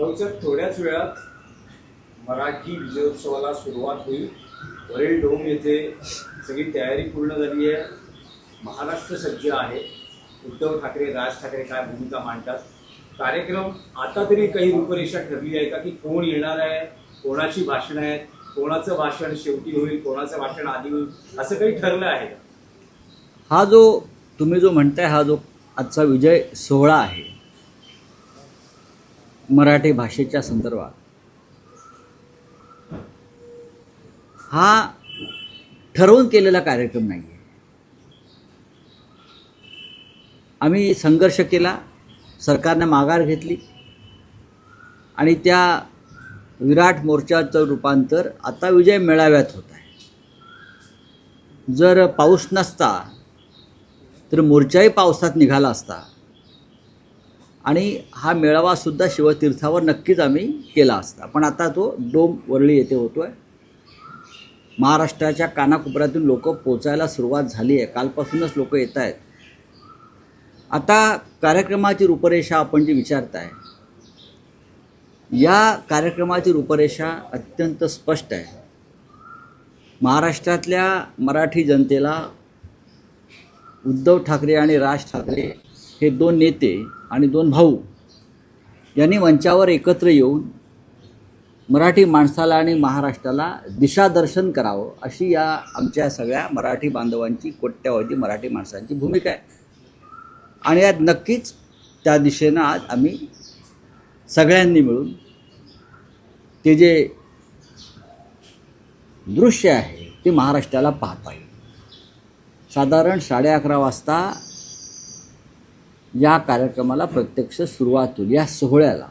भाऊसाहेब थोड्याच वेळात मराठी विजयोत्सवाला सुरुवात होईल. वरील डोम येथे सगळी तयारी पूर्ण झाली आहे. महाराष्ट्र सज्ज आहे. उद्धव ठाकरे राज ठाकरे काय भूमिका मांडतात? कार्यक्रम आता तरी काही रूपरेषा ठरली आहे का की कोण येणार आहे? कोणाची भाषण आहेत कोणाचं भाषण शेवटी होईल? कोणाचं भाषण आधी होईल? असं काही ठरलं आहे हा जो तुम्ही जो म्हणताय हा जो आजचा विजय सोहळा आहे मराठी भाषेच्या संदर्भात. हा ठरवून केलेला कार्यक्रम नाही आहे आम्ही संघर्ष केला सरकारने माघार घेतली आणि त्या विराट मोर्चाचं रूपांतर आता विजय मेळाव्यात होत आहे. जर पाऊस नसता तर मोर्चाही पावसात निघाला असता आणि हा मेळावासुद्धा शिवतीर्थावर नक्कीच आम्ही केला असता. पण आता तो डोम वरळी येथे होतो आहे महाराष्ट्राच्या कानाकोपऱ्यातून लोक पोचायला सुरुवात झाली आहे. कालपासूनच लोक येत आहेत. आता कार्यक्रमाची रूपरेषा आपण जी विचारताय या कार्यक्रमाची रूपरेषा अत्यंत स्पष्ट आहे. महाराष्ट्रातल्या मराठी जनतेला उद्धव ठाकरे आणि राज ठाकरे हे दोन नेते आणि दोन भाऊ यांनी मंचावर एकत्र येऊन मराठी माणसाला आणि महाराष्ट्राला दिशादर्शन करावं अशी या आमच्या सगळ्या मराठी बांधवांची कोट्यावधी मराठी माणसांची भूमिका आहे. आणि यात नक्कीच त्या दिशेनं आज आम्ही सगळ्यांनी मिळून ते जे दृश्य आहे ते महाराष्ट्राला पाहता येईल साधारण साडे अकरा वाजता या कार्यक्रमाला प्रत्यक्ष सुरुवात होईल या सोहळ्याला.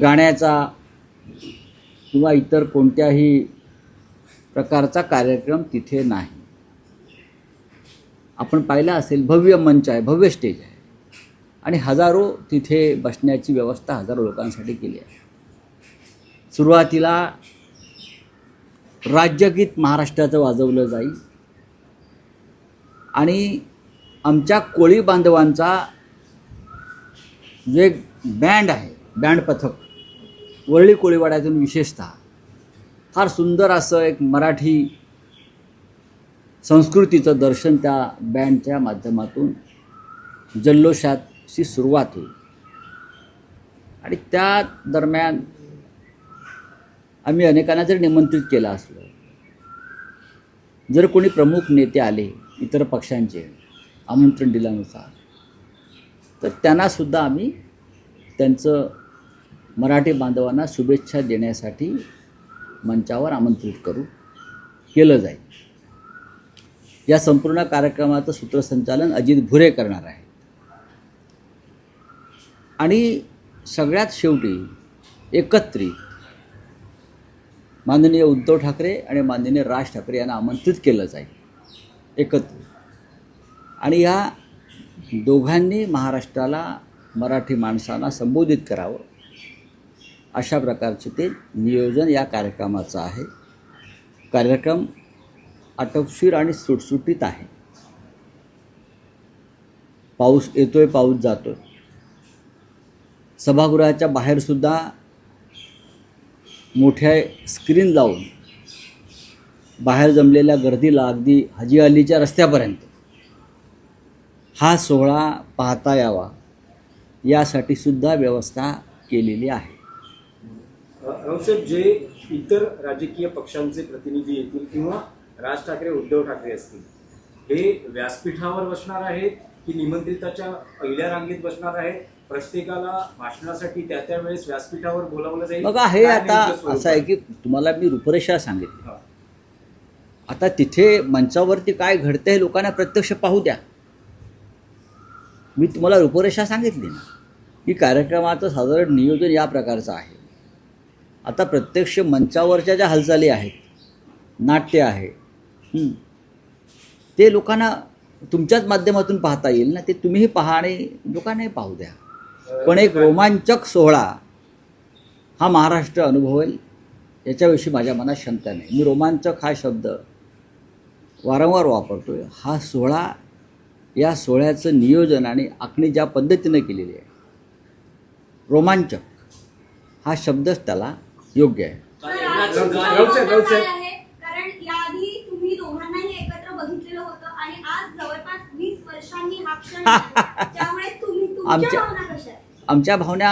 गाण्याचा किंवा इतर कोणत्याही प्रकारचा कार्यक्रम तिथे नाही. आपण पाहिलं असेल भव्य मंच आहे भव्य स्टेज आहे. आणि हजारो तिथे बसण्याची व्यवस्था हजारो लोकांसाठी केली आहे. सुरुवातीला राज्यगीत महाराष्ट्राचं वाजवलं जाईल. आणि आमच्या कोळी बांधवांचा जो एक बँड आहे बँड पथक वरळी कोळीवाड्यातून विशेषतः फार सुंदर असं एक मराठी संस्कृतीचं दर्शन त्या बँडच्या माध्यमातून जल्लोषाची सुरुवात होईल. आणि त्या दरम्यान आम्ही अनेकांना जर निमंत्रित केलं असलं जर कोणी प्रमुख नेते आले इतर पक्षांचे आमंत्रण दिल्यानुसार. तर त्यांनासुद्धा आम्ही त्यांचं मराठी बांधवांना शुभेच्छा देण्यासाठी मंचावर आमंत्रित करू केलं जाईल. या संपूर्ण कार्यक्रमाचं सूत्रसंचालन अजित भुरे करणार आहे आणि सगळ्यात शेवटी एकत्रित माननीय उद्धव ठाकरे आणि माननीय राज ठाकरे यांना आमंत्रित केलं जाईल. एकत्रित. आणि या दोघांनी महाराष्ट्राला मराठी माणसांना संबोधित करावं. अशा प्रकारचे ते नियोजन या कार्यक्रमाचं आहे. कार्यक्रम आटोपशीर आणि सुटसुटीत आहे. पाऊस येतोय पाऊस जातोय. सभागृहाच्या बाहेरसुद्धा मोठ्या स्क्रीन लावून बाहेर जमलेल्या गर्दीला अगदी हजी अलीच्या रस्त्यापर्यंत हा सोहळा पाहता यावा. यासाठी सुद्धा व्यवस्था केलेली आहे. रावसाहेब जे इतर राजकीय पक्षांचे प्रतिनिधी येतील किंवा राज ठाकरे उद्धव ठाकरे असतील हे व्यासपीठावर बसणार आहेत की निमंत्रिताच्या पहिल्या रांगेत बसणार आहेत? प्रत्येकाला भाषणासाठी त्या त्या वेळेस व्यासपीठावर बोलावलं जाईल? बघा हे आता असं आहे की तुम्हाला मी रूपरेषा सांगितली. आता तिथे मंचावरती काय घडतं हे लोकांना प्रत्यक्ष पाहू द्या. मी तुम्हाला रूपरेषा सांगितली ना की कार्यक्रमाचं साधारण नियोजन या प्रकारचं आहे. आता प्रत्यक्ष मंचावरच्या ज्या हालचाली आहेत नाट्य आहे ते लोकांना तुमच्याच माध्यमातून पाहता येईल ना ते तुम्हीही पहा आणि लोकांनाही पाहू द्या. पण एक रोमांचक सोहळा हा महाराष्ट्र अनुभवेल याच्याविषयी माझ्या मनात शंका नाही. मी रोमांचक हा शब्द वारंवार वापरतो आहे हा सोहळा या सोहळ्याचं नियोजन आणि आखणी ज्या पद्धतीनं केलेली आहे रोमांचक हा शब्दच त्याला योग्य आहे तर राऊत- आज राऊत तुमचं राऊत साहेब, मत राऊत काय साहेब. आहे? कारण याआधी तुम्ही दोघांनाही एकत्र बघितलेलं होतं आणि आज जवळपास वीस वर्षांनी हा क्षण आला. त्यामुळे तुम्ही तुमच्या आमच्या- भावना कशा आहेत आमच्या भावना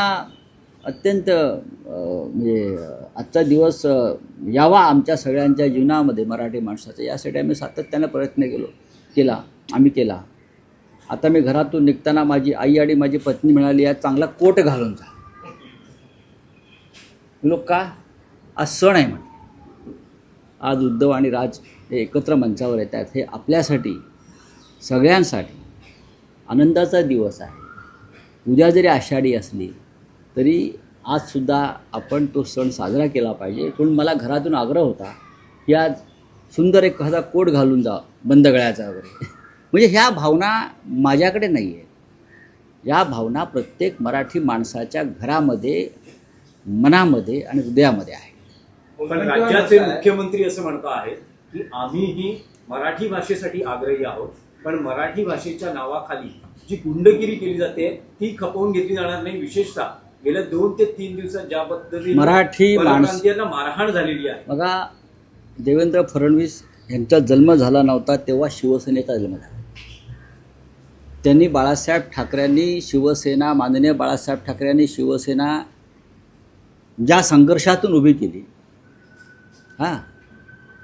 अत्यंत अ, म्हणजे अ, आजचा दिवस अ, यावा आमच्या सगळ्यांच्या जीवनामध्ये मराठी माणसाचा यासाठी आम्ही सातत्यानं प्रयत्न केलो केला आम्ही केला आता मी घरातून निघताना माझी आई आणि माझी पत्नी मिळाली आहे चांगला कोट घालून जा. लोक का? आज सण आहे म्हण. आज उद्धव आणि राज हे एकत्र मंचावर येत आहेत हे आपल्यासाठी सगळ्यांसाठी आनंदाचा दिवस आहे. उद्या जरी आषाढी असली तरी आजसुद्धा आपण तो सण साजरा केला पाहिजे. पण मला घरातून आग्रह होता की आज सुंदर एखादा कोट घालून जा बंद गळ्याचा वगैरे. म्हणजे ह्या भावना माझ्याकडे नाही आहे या भावना प्रत्येक मराठी माणसाच्या घरामध्ये मनामध्ये आणि हृदयामध्ये आहे राज्याचे मुख्यमंत्री असं म्हणतो आहेत की आम्हीही मराठी भाषेसाठी आग्रही आहोत पण मराठी भाषेच्या नावाखाली जी गुंडगिरी केली जाते ती खपवून घेतली जाणार नाही. विशेषतः गेल्या दोन ते तीन दिवसात ज्या पद्धतीने मराठी माणस- परप्रांतीयांना मारहाण झालेली आहे. बघा देवेंद्र फडणवीस यांचा जन्म झाला नव्हता तेव्हा शिवसेनेचा जन्म झाला. त्यांनी बाळासाहेब ठाकरेंनी शिवसेना माननीय बाळासाहेब ठाकरेंनी शिवसेना ज्या संघर्षातून उभी केली हां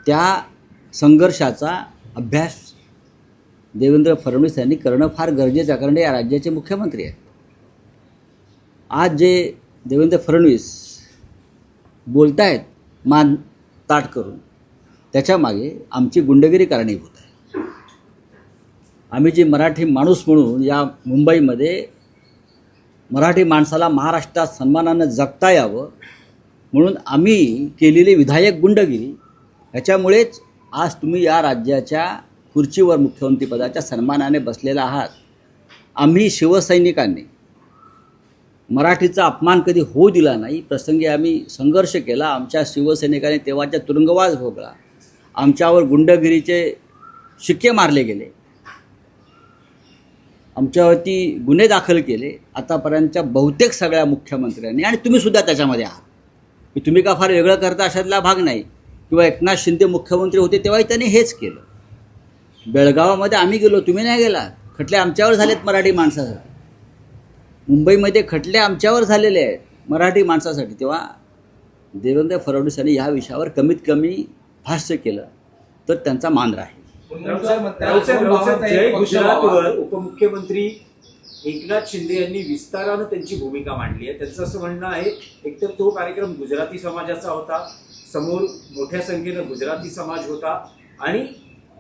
त्या संघर्षाचा अभ्यास देवेंद्र फडणवीस यांनी करणं फार गरजेचं आहे कारण या राज्याचे मुख्यमंत्री आहेत. आज जे देवेंद्र फडणवीस बोलतायत मान ताट करून त्याच्यामागे आमची गुंडगिरी कारणीभूत आहे. आम्ही जी मराठी माणूस म्हणून या मुंबईमध्ये मराठी माणसाला महाराष्ट्रात सन्मानानं जगता यावं म्हणून आम्ही केलेली विधायक गुंडगिरी ह्याच्यामुळेच आज तुम्ही या राज्याच्या खुर्चीवर मुख्यमंत्रीपदाच्या सन्मानाने बसलेला आहात. आम्ही शिवसैनिकांनी मराठीचा अपमान कधी होऊ दिला नाही प्रसंगी आम्ही संघर्ष केला आमच्या शिवसैनिकांनी तेव्हाच्या तुरुंगवास भोगला. आमच्यावर गुंडगिरीचे शिक्के मारले गेले. आमच्यावरती गुन्हे दाखल केले आतापर्यंतच्या बहुतेक सगळ्या मुख्यमंत्र्यांनी आणि तुम्ही सुद्धा त्याच्यामध्ये आहात. की तुम्ही का फार वेगळं करता अशातला भाग नाही. किंवा एकनाथ शिंदे मुख्यमंत्री होते तेव्हाही त्यांनी हेच केलं. बेळगावामध्ये आम्ही गेलो तुम्ही नाही गेला खटले आमच्यावर झालेत मराठी माणसासाठी. मुंबईमध्ये खटले आमच्यावर झालेले आहेत मराठी माणसासाठी. तेव्हा देवेंद्र फडणवीस यांनी या विषयावर कमीत कमी भाष्य केलं. तर त्यांचा मान राहील. जय गुजरातवर उपमुख्यमंत्री एकनाथ शिंदे यांनी विस्तारानं त्यांची भूमिका मांडली आहे त्यांचं असं म्हणणं आहे एकतर तो कार्यक्रम गुजराती समाजाचा होता समोर मोठ्या संख्येनं गुजराती समाज होता आणि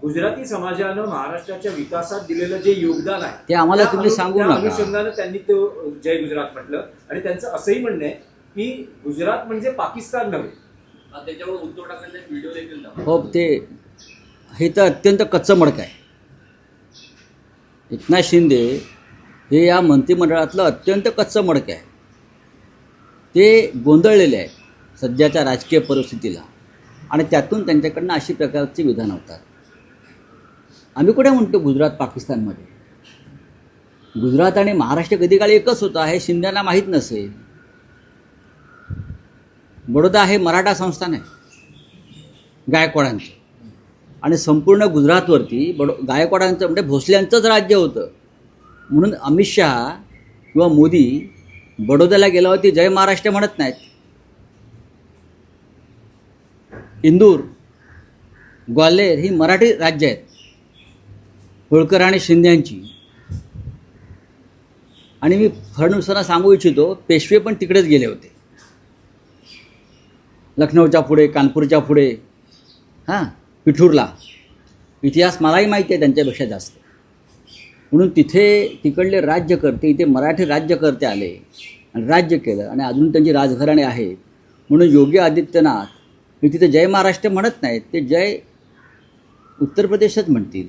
गुजराती समाजानं महाराष्ट्राच्या विकासात दिलेलं जे योगदान आहे ते आम्हाला तुम्ही सांगू त्या नका. अनुषंगानं त्यांनी तो जय गुजरात म्हटलं आणि त्यांचं असंही म्हणणं आहे की गुजरात म्हणजे पाकिस्तान नव्हे त्याच्यावर उद्धव ठाकरेंचा एक व्हिडिओ देखील. हो ते हे तर अत्यंत कच्चं मडक आहे. एकनाथ शिंदे हे या मंत्रिमंडळातलं अत्यंत कच्चं मडक आहे. ते गोंधळलेले आहे सध्याच्या राजकीय परिस्थितीला आणि त्यातून त्यांच्याकडनं अशी प्रकारची विधानं होतात. आम्ही कुठे म्हणतो गुजरात पाकिस्तानमध्ये? गुजरात आणि महाराष्ट्र कधी काळी एकच होता हे शिंद्यांना माहीत नसेल. बडोदा हे मराठा संस्थान आहे गायकवाडांचं. आणि संपूर्ण गुजरातवरती बडो गायकवाडांचं म्हणजे भोसल्यांचंच राज्य होतं. म्हणून अमित शहा किंवा मोदी बडोद्याला गेल्यावरती जय महाराष्ट्र म्हणत नाहीत. इंदूर ग्वाल्हेर ही मराठी राज्य आहेत. होळकर आणि शिंद्यांची आणि मी फडणवीसांना सांगू इच्छितो पेशवे पण तिकडेच गेले होते. लखनौच्या पुढे कानपूरच्या पुढे. हां? पिठूरला. इतिहास मलाही माहिती आहे त्यांच्यापेक्षा जास्त. म्हणून तिथे तिकडले राज्यकर्ते इथे मराठी राज्यकर्ते आले आणि राज्य केलं आणि अजून त्यांची राजघराणे आहेत. म्हणून योगी आदित्यनाथ हे तिथे जय महाराष्ट्र म्हणत नाहीत ते जय उत्तर प्रदेशच म्हणतील.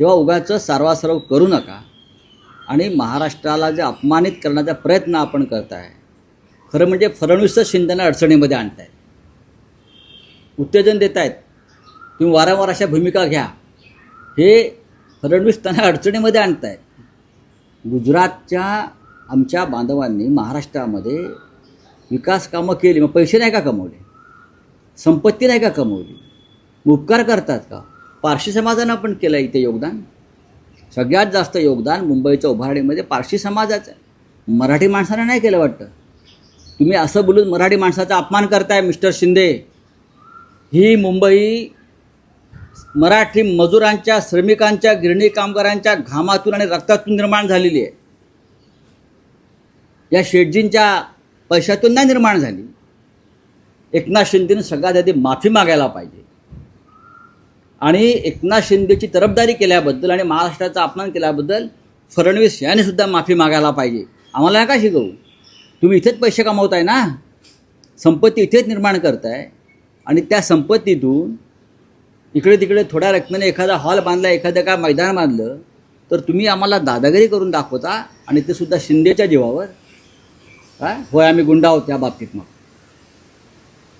तेव्हा उगाचं सारवासारव करू नका आणि महाराष्ट्राला जे अपमानित करण्याचा प्रयत्न आपण करताय खरं म्हणजे फडणवीसच शिंदेना अडचणीमध्ये आणतायत. उत्तेजन देत आहेत तुम्ही वारंवार अशा भूमिका घ्या. हे फडणवीस त्यांना अडचणीमध्ये आणत आहे गुजरातच्या आमच्या बांधवांनी महाराष्ट्रामध्ये विकास कामं केली. मग पैसे नाही का कमवले? संपत्ती नाही का कमवली? मग उपकार करतात का? पारशी समाजानं पण केलं इथे योगदान. सगळ्यात जास्त योगदान मुंबईच्या उभारणीमध्ये पारशी समाजाचं आहे. मराठी माणसानं नाही केलं वाटतं. तुम्ही असं बोलून मराठी माणसाचा अपमान करताय मिस्टर शिंदे. ही मुंबई मराठी मजुरांच्या श्रमिकांच्या गिरणी कामगारांच्या घामातून आणि रक्तातून निर्माण झालेली आहे. या शेटजींच्या पैशातून नाही निर्माण झाली. एकनाथ शिंदेने सगळ्यात आधी माफी मागायला पाहिजे. आणि एकनाथ शिंदेची तरफदारी केल्याबद्दल आणि महाराष्ट्राचा अपमान केल्याबद्दल फडणवीस यांनीसुद्धा माफी मागायला पाहिजे. आम्हाला का शिकवू. तुम्ही इथेच पैसे कमावताय ना? संपत्ती इथेच निर्माण करताय. आणि त्या संपत्तीतून इकडे तिकडे थोड्या रकमेने एखादा हॉल बांधला एखादं काय मैदान बांधलं तर तुम्ही आम्हाला दादागिरी करून दाखवता आणि ते सुद्धा शिंदेच्या जीवावर. काय? होय आम्ही गुंडा आहोत त्या बाबतीत मग.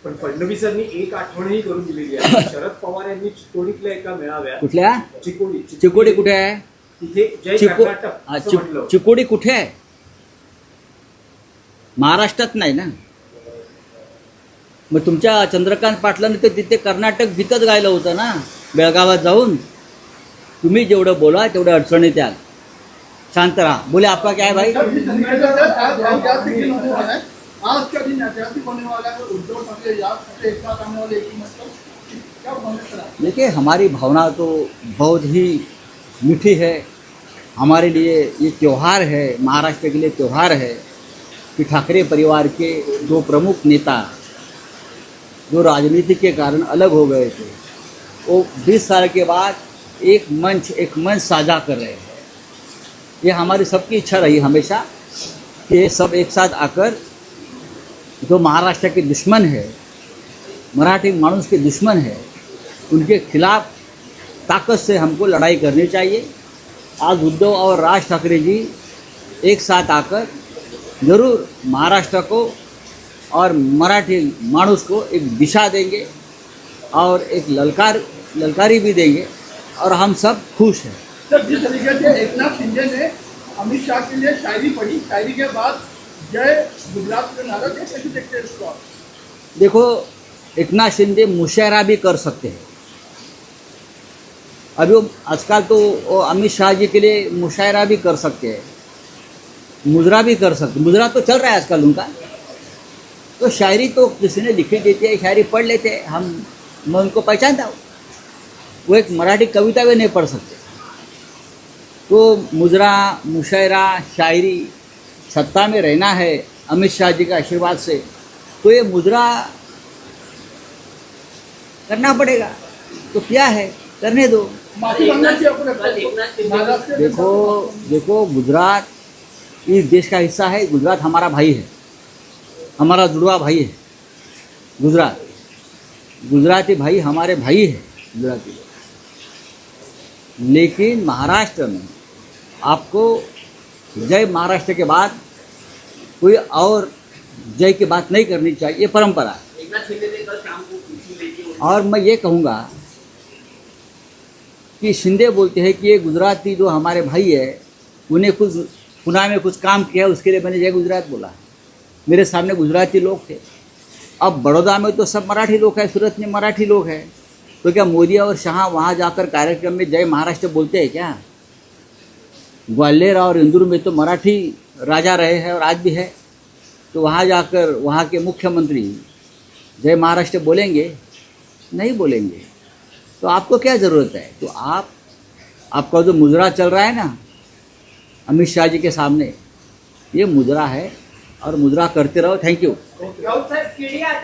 पण फडणवीसांनी एक आठवणही करून दिलेली आहे. शरद पवार यांनी चिकोडीतल्या एका मेळाव्यात कुठल्या? चिकोडी चिकोडी. कुठे आहे? चिको चिकोडी कुठे आहे? महाराष्ट्रात नाही ना? मग तुमच्या चंद्रकांत पाटलांनी तर तिथे कर्नाटक गीतच गायलं होतं ना बेळगावात जाऊन. तुम्ही जेवढं बोला तेवढं अडचणीत याल शांत राहा. बोले आपका क्या है भाई? आज का दिन ऐतिहासिक होने वाला है उद्धव ठाकरे एक साथ आने वाले एक मतलब देखिए हमारी भावना तो बहुत ही मीठी है। हमारे लिए ये त्यौहार है महाराष्ट्र के लिए त्यौहार है कि ठाकरे परिवार के दो प्रमुख नेता जो राजनीति के कारण अलग हो गए थे, वो बीस साल के बाद एक मंच एक मंच साझा कर रहे हैं। ये हमारी सबकी इच्छा रही हमेशा कि ये सब एक साथ आकर जो महाराष्ट्र के दुश्मन है, मराठी मानुस के दुश्मन है, उनके खिलाफ ताकत से हमको लड़ाई करनी चाहिए। आज उद्धव और राज ठाकरे जी एक साथ आकर ज़रूर महाराष्ट्र को और मराठी मानुस को एक दिशा देंगे और एक ललकार ललकारी भी देंगे और हम सब खुश हैं। सर जिस तरीके से एक नाथ शिंदे ने अमित शाह के लिए शायरी पढ़ी शायरी के बाद जय गुजरात के नारा कैसे देखते हैं इसको? देखो एकनाथ शिंदे मुशायरा भी कर सकते हैं। अभी वो आजकल तो वो अमित शाह जी के लिए मुशायरा भी कर सकते हैं। मुजरा भी कर सकते मुजरा तो चल रहा है आजकल उनका। तो शायरी तो किसी ने लिखी देती है शायरी पढ़ लेते हैं। हम मैं उनको पहचानता हूँ। वो एक मराठी कविता भी नहीं पढ़ सकते। तो मुजरा मुशायरा शायरी सत्ता में रहना है अमित शाह जी के आशीर्वाद से। तो ये मुजरा करना पड़ेगा। तो क्या है? करने दो। देखो देखो गुजरात इस देश का हिस्सा है। गुजरात हमारा भाई है। हमारा जुड़वा भाई है। गुजरात। गुजराती भाई हमारे भाई है, गुजराती लेकिन महाराष्ट्र में आपको जय महाराष्ट्र के बाद कोई और जय की बात नहीं करनी चाहिए, ये परंपरा है। और मैं ये कहूँगा कि शिंदे बोलते हैं कि ये गुजराती जो हमारे भाई है, उन्हें कुछ, पुणे में कुछ काम किया, उसके लिए मैंने जय गुजरात बोला। मेरे सामने गुजराती लोग थे। अब बड़ौदा में तो सब मराठी लोग हैं, सूरत में मराठी लोग हैं। तो क्या मोदी और शाह वहाँ जाकर कार्यक्रम में जय महाराष्ट्र बोलते हैं क्या? ग्वालियर और इंदौर में तो मराठी राजा रहे हैं और आज भी है। तो वहाँ जाकर वहाँ के मुख्यमंत्री जय महाराष्ट्र बोलेंगे? नहीं बोलेंगे। तो आपको क्या ज़रूरत है? तो आप, आपका जो मुजरा चल रहा है ना, अमित शाह जी के सामने, ये मुजरा है। और मुजरा करते रहो। Thank you